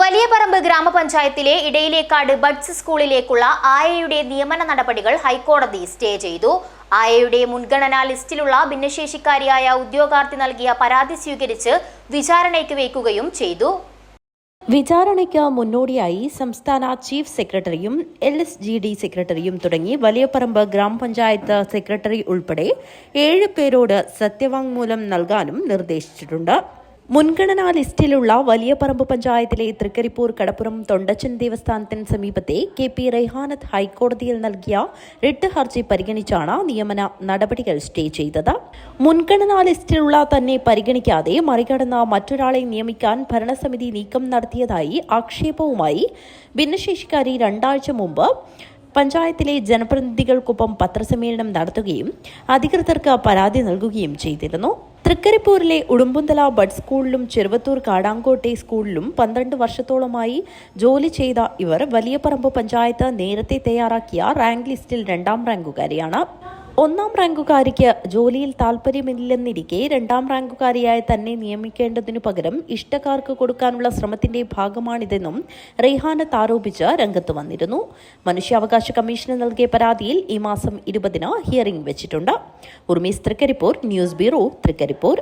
വലിയ പറമ്പ് ഗ്രാമപഞ്ചായത്തിലെ ഇടയിലേക്കാട് ബഡ്സ് സ്കൂളിലേക്കുള്ള ആയയുടെ നിയമന നടപടികൾ ഹൈക്കോടതി സ്റ്റേ ചെയ്തു. ആയയുടെ മുൻഗണനാ ലിസ്റ്റിലുള്ള ഭിന്നശേഷിക്കാരിയായ ഉദ്യോഗാർത്ഥി നൽകിയ പരാതി സ്വീകരിച്ച് വിചാരണയ്ക്ക് വയ്ക്കുകയും ചെയ്തു. വിചാരണയ്ക്ക് മുന്നോടിയായി സംസ്ഥാന ചീഫ് സെക്രട്ടറിയും എൽ എസ് ജി ഡി സെക്രട്ടറിയും തുടങ്ങി വലിയപറമ്പ് ഗ്രാമപഞ്ചായത്ത് സെക്രട്ടറി ഉൾപ്പെടെ ഏഴ് പേരോട് സത്യവാങ്മൂലം നൽകാനും നിർദ്ദേശിച്ചിട്ടുണ്ട്. മുൻഗണനാ ലിസ്റ്റിലുള്ള വലിയ പറമ്പ് പഞ്ചായത്തിലെ തൃക്കരിപ്പൂർ കടപ്പുറം തൊണ്ടച്ചൻ ദേവസ്ഥാനത്തിന് സമീപത്തെ കെ പി റെഹാനത്ത് ഹൈക്കോടതിയിൽ നൽകിയ റിട്ട് ഹർജി പരിഗണിച്ചാണ് നിയമന നടപടികൾ സ്റ്റേ ചെയ്തത്. മുൻഗണനാ ലിസ്റ്റിലുള്ള തന്നെ പരിഗണിക്കാതെ മറികടന്ന മറ്റൊരാളെ നിയമിക്കാൻ ഭരണസമിതി നീക്കം നടത്തിയതായി ആക്ഷേപവുമായി ഭിന്നശേഷിക്കാരി രണ്ടാഴ്ച മുമ്പ് പഞ്ചായത്തിലെ ജനപ്രതിനിധികൾക്കൊപ്പം പത്രസമ്മേളനം നടത്തുകയും അധികൃതർക്ക് പരാതി നൽകുകയും ചെയ്തിരുന്നു. തൃക്കരിപ്പൂരിലെ ഉടുമ്പുന്തല ബഡ് സ്കൂളിലും ചെറുവത്തൂർ കാടാങ്കോട്ടെ സ്കൂളിലും പന്ത്രണ്ട് വർഷത്തോളമായി ജോലി ചെയ്ത ഇവർ വലിയപറമ്പ് പഞ്ചായത്ത് നേരത്തെ തയ്യാറാക്കിയ റാങ്ക് ലിസ്റ്റിൽ രണ്ടാം റാങ്കുകാരിയാണ്. ഒന്നാം റാങ്കുകാരിക്ക് ജോലിയിൽ താൽപ്പര്യമില്ലെന്നിരിക്കെ രണ്ടാം റാങ്കുകാരിയായ തന്നെ നിയമിക്കേണ്ടതിനു പകരം ഇഷ്ടക്കാർക്ക് കൊടുക്കാനുള്ള ശ്രമത്തിന്റെ ഭാഗമാണിതെന്നും റെയ്ഹാനത്ത് ആരോപിച്ച് രംഗത്ത് വന്നിരുന്നു. മനുഷ്യാവകാശ കമ്മീഷന് നൽകിയ പരാതിയിൽ ഈ മാസം ഇരുപതിന് ഹിയറിംഗ് വെച്ചിട്ടുണ്ട്. Urmees Trikaripur news bureau Trikaripur.